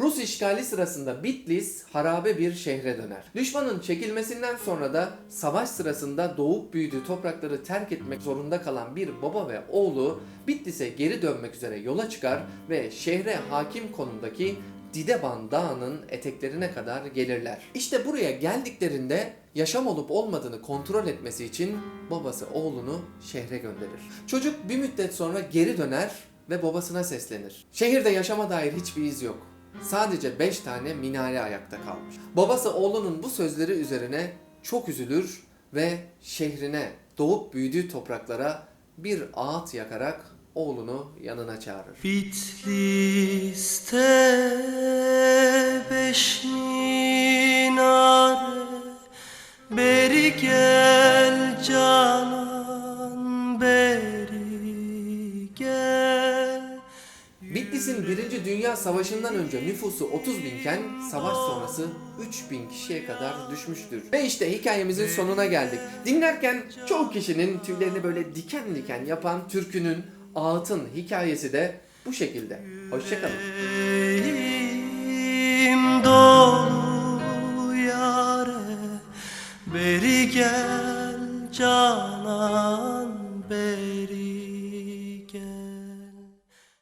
Rus işgali sırasında Bitlis harabe bir şehre döner. Düşmanın çekilmesinden sonra da savaş sırasında doğup büyüdüğü toprakları terk etmek zorunda kalan bir baba ve oğlu Bitlis'e geri dönmek üzere yola çıkar ve şehre hakim konumdaki Dideban Dağı'nın eteklerine kadar gelirler. İşte buraya geldiklerinde yaşam olup olmadığını kontrol etmesi için babası oğlunu şehre gönderir. Çocuk bir müddet sonra geri döner ve babasına seslenir. Şehirde yaşama dair hiçbir iz yok. Sadece 5 tane minare ayakta kalmış. Babası oğlunun bu sözleri üzerine çok üzülür ve şehrine, doğup büyüdüğü topraklara bir ağıt yakarak oğlunu yanına çağırır. Bitlis'te beş minare Beri gel canan Bitlis'in 1. Dünya Savaşı'ndan önce nüfusu 30 binken savaş sonrası 3 bin kişiye kadar düşmüştür. Ve işte hikayemizin sonuna geldik. Dinlerken çoğu kişinin tüylerini böyle diken diken yapan türkünün, ağıtın hikayesi de bu şekilde. Hoşçakalın. Dolu yare Beri gel canan beri